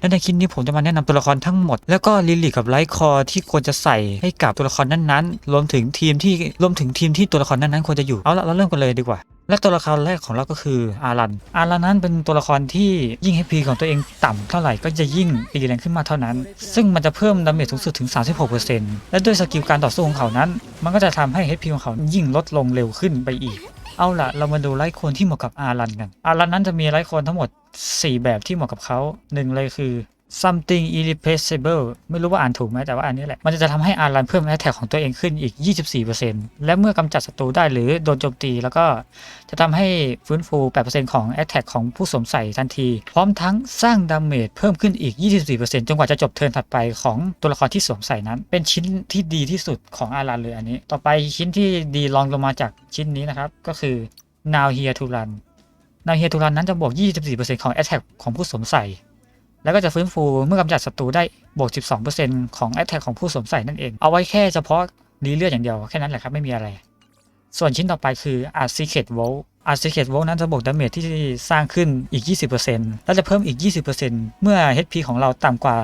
และในคลิปนี้ผมจะมาแนะนำตัวละครทั้งหมด แล้วก็ลิลิกับไลท์คอร์ที่ควรจะใส่ให้กับตัวละครนั้นๆ รวมถึงทีมที่รวมถึงทีมที่ตัวละครนั้นๆควรจะอยู่ เอาละเราเริ่มกันเลยดีกว่า และตัวละครแรกของเราก็คืออารัน อารันนั้นเป็นตัวละครที่ยิ่ง HP ของตัวเองต่ำเท่าไหร่ก็จะยิ่งตีแรงขึ้นมาเท่านั้น ซึ่งมันจะเพิ่มดาเมจสูงสุดถึง 36%และด้วยสกิลการต่อสู้ของเขานั้น มันก็จะทำให้ HP ของเขายิ่งลดลงเร็วขึ้นไปอีก เอาล่ะ เรามาดูไลท์โคนที่เหมาะกับอารันกัน อารันนั้นจะมีไลท์โคนทั้งหมด 4 แบบที่เหมาะกับเขาหนึ่งเลยคือ something irreplaceable ไม่รู้ว่าอ่านถูกไหมแต่ว่าอันนี้แหละ มันจะทำให้อารันเพิ่มแอตแทกของตัวเองขึ้นอีก 24%และเมื่อกำจัดศัตรูได้หรือโดนโจมตี แล้วก็จะทำให้ฟื้นฟู 8%ของแอตแทกของผู้สวมใส่ทันที พร้อมทั้งสร้างดาเมจเพิ่มขึ้นอีก 24%จนกว่าจะจบเทิร์นถัดไปของตัวละครที่สวมใส่นั้น เป็นชิ้นที่ดีที่สุดของอารันเลยอันนี้ ต่อไปชิ้นที่ดีรองลงมาจากชิ้นนี้นะครับก็คือ now here to run นาเฮียทูรันนั้นจะบวก 24%ของ Attack ของผู้สวมใส่ แล้วก็จะฟื้นฟูเมื่อกำจัดศัตรูได้บวก 12%ของแอตแทกของผู้สวมใส่นั่นเอง เอาไว้แค่เฉพาะรีเลือดอย่างเดียวแค่นั้นแหละครับไม่มีอะไร ส่วนชิ้นต่อไปคือ Art Secret Vault Art Secret Vault นั้นจะบวกดาเมจที่สร้างขึ้นอีก 20%แล้วจะเพิ่มอีก 20%เมื่อ HP ของเราต่ำกว่า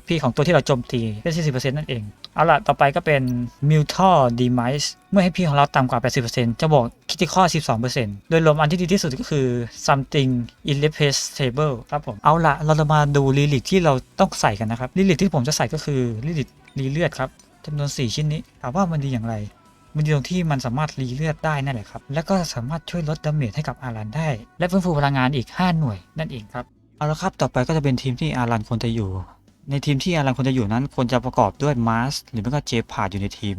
HP ของตัวที่เราโจมตีเป็น40%นั่นเอง เอาล่ะ ต่อไปก็เป็น Mutal Demise เมื่อ HP ของเราต่ำกว่า 80%จะบวก Critical 12%โดยรวมอันที่ดีที่สุดก็คือ Something Irreplaceable ครับผม เอาล่ะ เราจะมาดูลิลิกที่เราต้องใส่กันนะครับ ลิลิกที่ผมจะใส่ก็คือลิลิกรีเลือดครับจำนวน 4 ชิ้นนี้ ถามว่ามันดีอย่างไร มันดีตรงที่มันสามารถรีเลือดได้นั่นแหละครับ แล้วก็สามารถช่วยลดดาเมจให้กับอารันได้ และฟื้นฟูพลังงานอีก 5 หน่วยนั่นเองครับ เอาละครับ ต่อไปก็จะเป็นทีมที่อารันควรจะอยู่ ในทีมที่อารันควรจะอยู่นั้นควรจะประกอบด้วยมาร์สหรือไม่ก็เจพาดอยู่ในทีม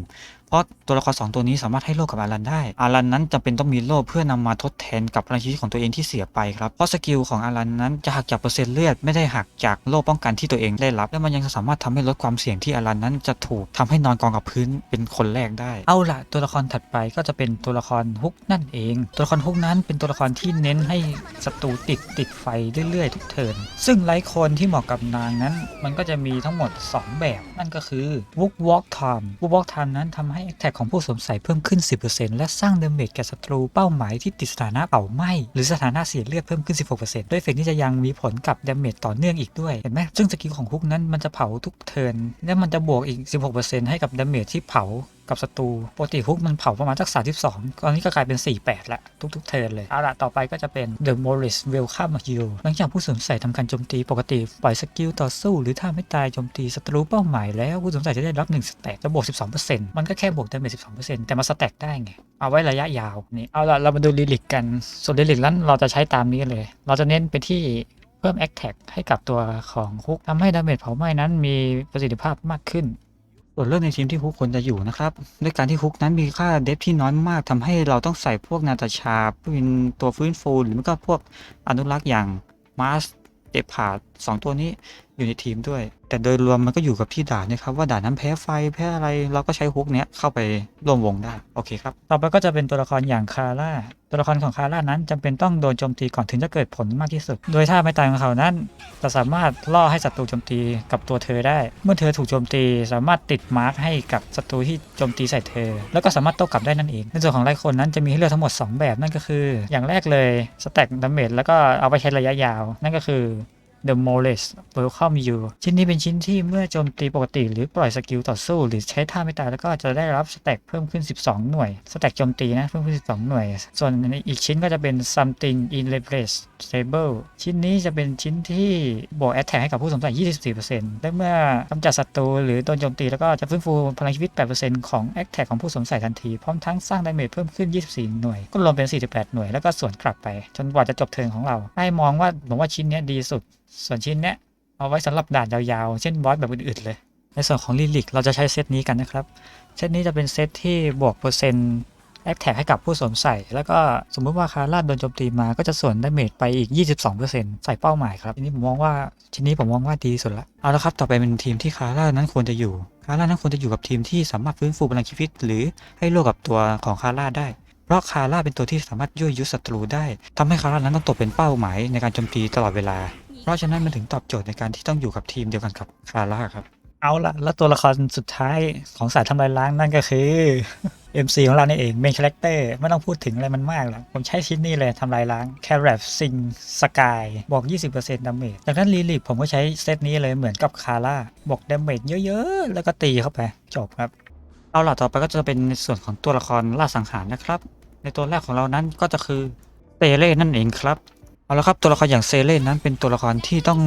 เพราะตัวละครสองตัวนี้สามารถให้โล่กับอารันได้ อารันนั้นจำเป็นต้องมีโล่เพื่อนำมาทดแทนกับพลังชีวิตของตัวเองที่เสียไปครับ เพราะสกิลของอารันนั้นจะหักจากเปอร์เซ็นต์เลือดไม่ได้หักจากโล่ป้องกันที่ตัวเองได้รับ และมันยังสามารถทำให้ลดความเสี่ยงที่อารันนั้นจะถูกทำให้นอนกองกับพื้นเป็นคนแรกได้ เอาละตัวละครถัดไปก็จะเป็นตัวละครฮุกนั่นเอง ตัวละครฮุกนั้นเป็นตัวละครที่เน้นให้ศัตรูติดติดไฟเรื่อยๆ ทุกเทิร์น ซึ่งไลท์คนที่เหมาะกับนางนั้น มันก็จะมีทั้งหมด 2 แบบ นั่นก็คือ Wook Walk Time Wook Walk Time นั้นทำใหแอคแทกของผู้สวมใส่เพิ่มขึ้น 10%และสร้างเดเมจแก่ศัตรูเป้าหมายที่ติดสถานะเป่าไหม้หรือสถานะเสียเลือดเพิ่มขึ้น 16%ด้วยเฟกที่จะยังมีผลกับเดเมจต่อเนื่องอีกด้วยเห็นไหมซึ่งสกิลของฮุกนั้นมันจะเผาทุกเทิร์นและมันจะบวกอีก 16%ให้กับเดเมจที่เผา กับศัตรูปกติฮุกมันเผาประมาณสัก 32ตอนนี้ก็กลายเป็น 48 ละ ทุก ๆ เทิร์นเลย เอาละต่อไปก็จะเป็น The Morris Welcome Hero หลังจากผู้สวมใส่ทำการโจมตีปกติ ปล่อยสกิลต่อสู้หรือถ้าไม่ตายโจมตีศัตรูเป้าหมายแล้วผู้สวมใส่จะได้รับ1สแต็กจะบวก 12%มันก็แค่บวกดาเมจ12%แต่มาสแต็กได้ไง เอาไว้ระยะยาวนี่เอาละเรามาดูลิลิกกันส่วนลิลิกนั้นเราจะใช้ตามนี้เลย เราจะเน้นไปที่เพิ่ม a อ t แทกให้กับตัวของฮุกทำให้ดาเมจเผาไหม้นั้นมีประสิทธิภาพมากขึ้น ส่วนเรื่องในทีมที่ฮุกควรจะอยู่นะครับด้วยการที่ฮุกนั้นมีค่าเดฟที่น้อยมากทำให้เราต้องใส่พวกนาตาชาเป็นตัวฟื้นฟูหรือไม่ก็พวกอนุรักษ์อย่างมาสเดพาร์ 2 ตัวนี้อยู่ในทีมด้วย แต่โดยรวมมันก็อยู่กับที่ด่านนะครับว่าด่านนั้นแพ้ไฟแพ้อะไรเราก็ใช้ฮุกเนี้ยเข้าไปร่วมวงได้โอเคครับต่อไปก็จะเป็นตัวละครอย่างคาร่าตัวละครของคาร่านั้นจำเป็นต้องโดนโจมตีก่อนถึงจะเกิดผลมากที่สุด โดยถ้าไม่ตายของเขานั้นจะสามารถล่อให้ศัตรูโจมตีกับตัวเธอได้ เมื่อเธอถูกโจมตี สามารถติดมาร์กให้กับศัตรูที่โจมตีใส่เธอ แล้วก็สามารถโต้กลับได้นั่นเองในส่วนของไลคนนั้นจะมีให้เลือกทั้งหมด 2 แบบนั่นก็คือ อย่างแรกเลยสแต็กดาเมจแล้วก็เอาไปใช้ระยะยาว นั่นก็คือ The m o l e s Welcome You ชิ้นนี้เป็นชิ้นที่เมื่อโจมตีปกติหรือปล่อยสกิลต่อสู้ หรือใช้ท่าไม่ตายแล้วก็จะได้รับสแต็กเพิ่มขึ้น 12 หน่วย สแต็กโจมตีนะเพิ่มขึ้น 12 หน่วย ส่วนอีกชิ้นก็จะเป็น Something in Replace Stable ชิ้นนี้จะเป็นชิ้นที่บวกแอ t แทกให้กับผู้สวมใส่24%และเมื่อกำจัดศัตรูหรือโดนโจมตีแล้วก็จะฟื้นฟูพลังชีวิต 8%ของแอ t แทกของผู้สวมใส่ทันทีพร้อมทั้งสร้างดาเมจเพิ่มขึ้น 24 หน่วย ก็รวมเป็น 48 หน่วย แล้วก็ส่วนกลับไป จนกว่าจะจบเทิร์นของเราให้มองว่าผมว่าชิ้นนี้ดีสุดส่วนชิ้นเนี้ยเอาไว้สำหรับด่านยาวๆ เช่นบอสแบบอื่นๆเลย ในส่วนของลิลิกเราจะใช้เซตนี้กันนะครับ เซตนี้จะเป็นเซตที่บวกเปอร์เซ็นต์แอคแท็กให้กับผู้สวมใส่ แล้วก็สมมติว่าคาร่าโดนโจมตีมาก็จะส่วนดาเมจไปอีก 22%ใส่เป้าหมายครับทีนี้ผมมองว่าชิ้นนี้ผมมองว่าดีสุดละ เอาละครับ ต่อไปเป็นทีมที่คาร่านั้นควรจะอยู่ คาร่านั้นควรจะอยู่กับทีมที่สามารถฟื้นฟูพลังชีวิต หรือให้โลกกับตัวของคาร่าได้ เพราะคาร่าเป็นตัวที่สามารถยั่วยุศัตรูได้ทำให้คาร่านั้นต้องตกเป็นเป้าหมายในการโจมตีตลอดเวลา เพราะฉะนั้นมันถึงตอบโจทย์ในการที่ต้องอยู่กับทีมเดียวกันกับคาร่าครับ เอาละแล้วตัวละครสุดท้ายของสายทำลายล้างนั่นก็คือ MC ของเรานี่เองเมนคาแรคเตอร์ไม่ต้องพูดถึงอะไรมันมากหรอกผมใช้ชิ้นนี้เลยทำลายล้างแคร t ซิงสกายบอก20%ดาเมจจากนั้นลีลิกผมก็ใช้เซตนี้เลยเหมือนกับคาร่าบอกดาเมจเยอะๆ แล้วก็ตีเข้าไปจบครับ เอาล่ะต่อไปก็จะเป็นในส่วนของตัวละครล่าสังหารนะครับ ในตัวแรกของเรานั้นก็จะคือเซเล่นั่นเองครับ เอาละครับตัวละครอย่างเซเล่นั้นเป็นตัวละครที่ต้อง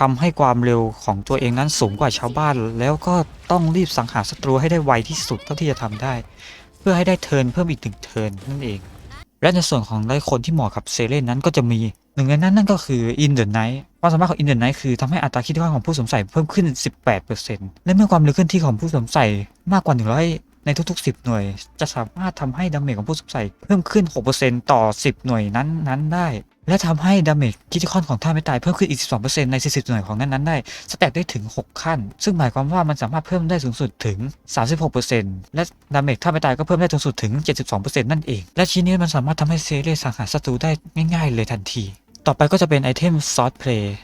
ทำให้ความเร็วของตัวเองนั้นสูงกว่าชาวบ้าน แล้วก็ต้องรีบสังหารศัตรูให้ได้ไวที่สุดเท่าที่จะทำได้ เพื่อให้ได้เทิร์นเพิ่มอีกหนึ่งเทิร์นนั่นเอง และในส่วนของไลคนที่เหมาะกับเซเล่นั้นก็จะมีหนึ่งในนั้นนั่นก็คือ In the Night ความสามารถของ In the Night คือทำให้อัตราคิดว่าของผู้สวมใส่เพิ่มขึ้น 18%และเมื่อความเร็วเคลื่อนที่ของผู้สวมใส่มากกว่า 100 ในทุกๆ 10 หน่วย จะสามารถทำให้ดาเมจของผู้สวมใส่เพิ่มขึ้น 6%ต่อ 10 หน่วยนั้นๆได้ และทำให้ดาเมจคิติคอนของท่าไม่ตายเพิ่มขึ้นอีก 12%ใน 40 หน่วยของนั้นๆ ได้สแต็กได้ถึง 6 ขั้น ซึ่งหมายความว่ามันสามารถเพิ่มได้สูงสุดถึง 36%และดาเมจท่าไม่ตายก็เพิ่มได้สูงสุดถึง 72%นั่นเอง และชิ้นนี้มันสามารถทำให้เซเรียสังหารศัตรูได้ง่ายๆ เลยทันที ต่อไปก็จะเป็นไอเทมซอสเพลย์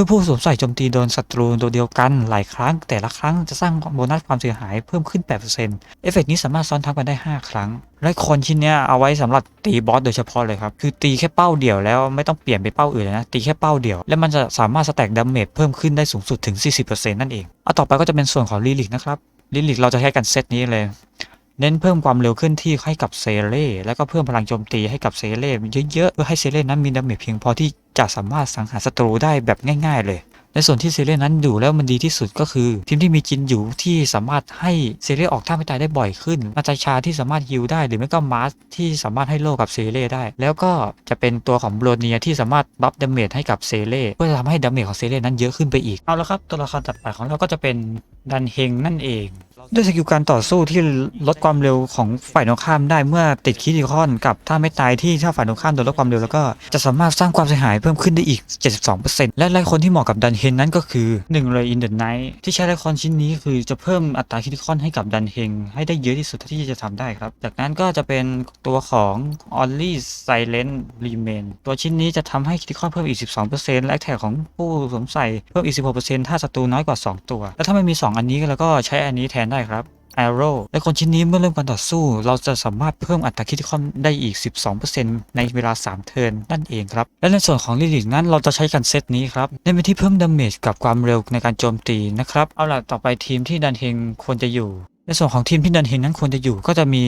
มื่อผู้สวมใส่โจมตีโดนศัตรูตัวเดียวกันหลายครั้ง แต่ละครั้งจะสร้างโบนัสความเสียหายเพิ่มขึ้น 8%เอฟเฟกต์นี้สามารถซ้อนทับกันได้ 5 ครั้ง และคนชิ้นนี้เอาไว้สำหรับตีบอสโดยเฉพาะเลยครับ คือตีแค่เป้าเดียวแล้วไม่ต้องเปลี่ยนไปเป้าอื่นเลยนะ ตีแค่เป้าเดียว และมันจะสามารถสแต็กดาเมจเพิ่มขึ้นได้สูงสุดถึง 40%นั่นเยเอาต่อไปก็จะเป็นส่วนของลิลิกนะครับลิลิกเราจะใช้กันเซตนี้เลย เน้นเพิ่มความเร็วเคลื่อนที่ให้กับเซเล่แล้วก็เพิ่มพลังโจมตีให้กับเซเล่เยอะๆเพื่อให้เซเล่นั้นมีดาเมจเพียงพอที่จะสามารถสังหารศัตรูได้แบบง่ายๆ เลยในส่วนที่เซเล่นั้นอยู่แล้วมันดีที่สุดก็คือ ทีมที่มีจินอยู่ที่สามารถให้เซเล่ออกท่าไม่ตายได้บ่อยขึ้นนาตาชาที่สามารถฮิลได้หรือไม่ก็มาร์สที่สามารถให้โลกับเซเล่ได้ แล้วก็จะเป็นตัวของโบรเนียที่สามารถบัฟดาเมจให้กับเซเล่เพื่อทำให้ดาเมจของเซเล่นั้นเยอะขึ้นไปอีกเอาละครับตัวละครตัดไปของเราก็จะเป็นดันเฮงนั่นเอง ด้วยสกิลการต่อสู้ที่ลดความเร็วของฝ่ายตรงข้ามได้เมื่อติดคิติคอนกับถ้าไม่ตายที่ถ้าฝ่ายตรงข้ามโดนลดความเร็วแล้วก็จะสามารถสร้างความเสียหายเพิ่มขึ้นได้อีก 72%และไลคนที่เหมาะกับดันเฮงนั้นก็คือ1เลยอินเด e ไนท์ที่ใช้ไลคอนชิ้นนี้คือจะเพิ่มอัตราคิติคอนให้กับดันเฮงให้ได้เยอะที่สุดที่จะทำได้ครับ จากนั้นก็จะเป็นตัวของออลลี่ไซเลนรีเมนตัวชิ้นนี้จะทำให้คิติคอนเพิ่มอีก 12%และแท็กของผู้สวมใส่เพิ่มอีก 16%ถ้าศัตรูน้อยกว่า 2 ตัว แล้วถ้าไม่มี 2 อันนี้แล้วก็ใช้อันนี้แทนได้ครับ Arrow และคนชิ้นนี้เมื่อเริ่มการต่อสู้ เราจะสามารถเพิ่มอัตราคิติคอนได้อีก 12%ในเวลา 3 เทิร์นนั่นเองครับ และในส่วนของลิลิกนั้นเราจะใช้กันเซตนี้ครับในเป็นที่เพิ่มดาเมจกับความเร็วในการโจมตีนะครับ เอาล่ะต่อไปทีมที่ดันเฮงควรจะอยู่ ในส่วนของทีมที่ดันเฮงนั้นควรจะอยู่ก็จะมี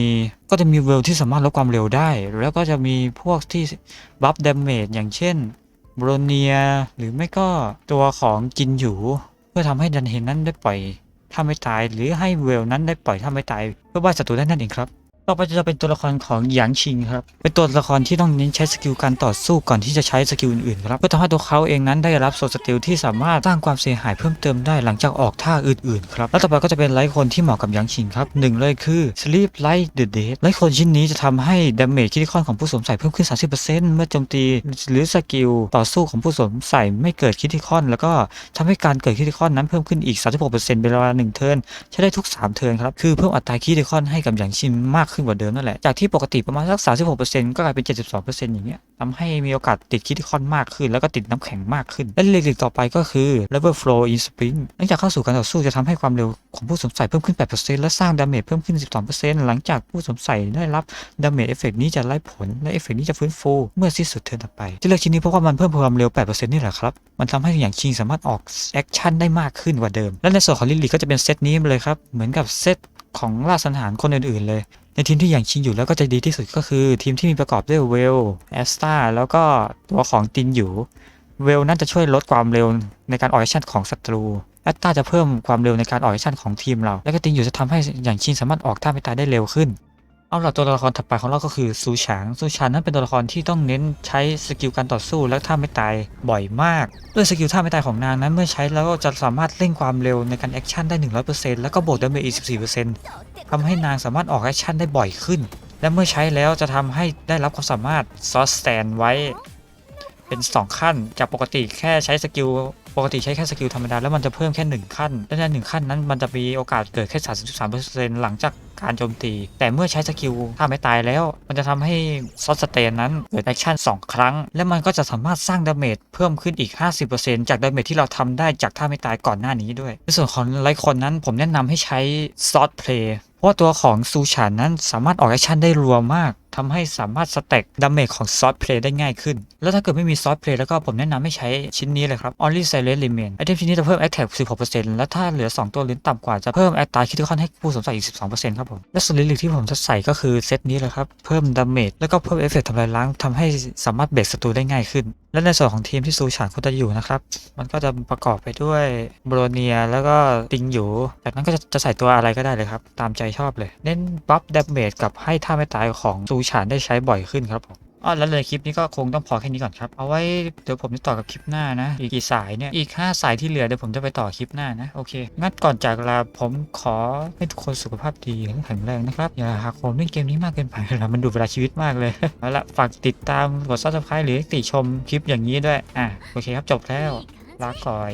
ก็จะมีเวลที่สามารถลดความเร็วได้ แล้วก็จะมีพวกที่บัฟดาเมจอย่างเช่นโบรเนียหรือไม่ก็ตัวของจินหยูเพื่อทำให้ดันเฮงนั้นได้ปล่อย ถ้าไม่ตายหรือให้เวลนั้นได้ปล่อยถ้าไม่ตายเพื่อว่าศัตรูได้นั่นเองครับ ต่อไปจะเป็นตัวละครของหยางชิงครับ เป็นตัวละครที่ต้องเน้นใช้สกิลการต่อสู้ก่อนที่จะใช้สกิลอื่นๆครับ เพื่อทำให้ตัวเขาเองนั้นได้รับโซสติลที่สามารถสร้างความเสียหายเพิ่มเติมได้หลังจากออกท่าอื่นๆครับ แล้วต่อไปก็จะเป็นไลท์คนที่เหมาะกับหยางชิงครับหนึ่งเลยคือ Sleep Light the Dead ไลท์คนชิ้นนี้จะทำให้ดาเมจคิติคอนของผู้สวมใส่เพิ่มขึ้น 30%เมื่อโจมตีหรือสกิลต่อสู้ของผู้สวมใส่ไม่เกิดคิติคอน แล้วก็ทำให้การเกิดคิติคอนนั้นเพิ่มขึ้นอีก 36%เป็นเวลาหนึ่งเทิร์นใช้ได้ทุก 3 เทิร์นครับคือเพิ่มอัตราคีย์เดคอนให้กับอย่างชินมากขึ้นกว่าเดิมนั่นแหละ จากที่ปกติประมาณสัก 36%ก็กลายเป็น 72%อย่างเงี้ยทำให้มีโอกาสติดคีย์เดคอนมากขึ้น แล้วก็ติดน้ำแข็งมากขึ้น และเล็กๆต่อไปก็คือ level flow in sprint หลังจากเข้าสู่การต่อสู้จะทำให้ความเร็วของผู้สวมใส่เพิ่มขึ้น 8%และสร้างดาเมจเพิ่มขึ้น 12%หลังจากผู้สวมใส่ได้รับดาเมจเอฟเฟกนี้จะไล่ผลและเอฟเฟกนี้จะฟื้นฟูเมื่อสิ้นสุดเทิร์นต่อไปที่เลือกชิ้นนี้เพราะว่ามันเพิ่มความเร็ว 8%นี่แหละครับมันทำให้อย่างชิงสามารถออกแอคชั่นได้มากขึ้นกว่าเดิม และในส่วนของลิลิก็จะเป็นเซตนี้เลยครับเหมือนกับเซตของล่าสังหารคนอื่นๆเลย ในทีมที่อย่างชิงอยู่แล้วก็จะดีที่สุดก็คือทีมที่มีประกอบด้วยเวลแอสตาแล้วก็ตัวของตินอยู่เวลนั่นจะช่วยลดความเร็วในการออกแอคชั่นของศัตรูแอตตาจะเพิ่มความเร็วในการออกแอคชั่นของทีมเรา และก็ตินอยู่จะทำให้อย่างชิงสามารถออกท่าไม่ตายได้เร็วขึ้น เอาล่ะตัวละครถัดไปของเราก็คือซูฉางซูฉางนั้นเป็นตัวละครที่ต้องเน้นใช้สกิลการต่อสู้และท่าไม่ตายบ่อยมากด้วยสกิลท่าไม่ตายของนางนั้นเมื่อใช้แล้วก็จะสามารถเร่งความเร็วในการแอคชั่นได้ 100%แล้วก็บวกดาเมจอีก14%ทำให้นางสามารถออกแอคชั่นได้บ่อยขึ้น และเมื่อใช้แล้วจะทำให้ได้รับความสามารถซอสแตนไว้ เป็น 2 ขั้นจากปกติแค่ใช้สกิล ปกติใช้แค่สกิลธรรมดาแล้วมันจะเพิ่มแค่หนึ่งขั้น และในหนึ่งขั้นนั้นมันจะมีโอกาสเกิดแค่ 33%หลังจากการโจมตี แต่เมื่อใช้สกิลถ้าไม่ตายแล้ว มันจะทำให้ซอสสเตนนั้นเกิดแอคชั่น2 ครั้ง และมันก็จะสามารถสร้างดาเมจเพิ่มขึ้นอีก 50%จากดาเมจที่เราทำได้จากท่าไม่ตายก่อนหน้านี้ด้วย ในส่วนของไลคอนนั้นผมแนะนำให้ใช้ซอสเพลย์เพราะตัวของซูชานนั้นสามารถออกแอคชั่นได้รัวมาก ทำให้สามารถสแต็กดาเมจของซอสเพลย์ได้ง่ายขึ้น แล้วถ้าเกิดไม่มีซอสเพลย์แล้วก็ผมแนะนำให้ใช้ชิ้นนี้เลยครับ Only Silent Remain ไอเทมชิ้นนี้จะเพิ่ม Attack 16%แล้วถ้าเหลือ 2 ตัวหรือต่ำกว่าจะเพิ่ม a t t a c k Critical ให้ผู้สวมใส่อีก 12%ครับผม และส่วนลิลิกที่ผมจะใส่ก็คือเซตนี้เลยครับ เพิ่มดาเมจแล้วก็เพิ่มเอฟเฟกต์ทำลายล้างทำให้สามารถเบรกศัตรูได้ง่ายขึ้น และในส่วนของทีมที่ซูชานเขาจะอยู่นะครับมันก็จะประกอบไปด้วยโบรเนียแล้วก็ติงหยูจากนั้นก็จะจะใส่ตัวอะไรก็ได้เลยครับตามใจชอบเลย เน้นบัฟดาเมจกับให้ท่าไม่ตายของซูชานได้ใช้บ่อยขึ้นครับผมอ๋อแล้วเลยคลิปนี้ก็คงต้องพอแค่นี้ก่อนครับ เอาไว้เดี๋ยวผมจะต่อกับคลิปหน้านะ อีกกี่สายเนี่ย อีก 5 สายที่เหลือเดี๋ยวผมจะไปต่อคลิปหน้านะ โอเค งั้นก่อนจากลาผมขอให้ทุกคนสุขภาพดีและแข็งแรงนะครับ อย่าหักโหมเล่นเกมนี้มากเกินไปนะมันดูเวลาชีวิตมากเลยเอาละฝากติดตามกด subscribe หรือติชมคลิปอย่างนี้ด้วย อะโอเคครับจบแล้วลาก่อย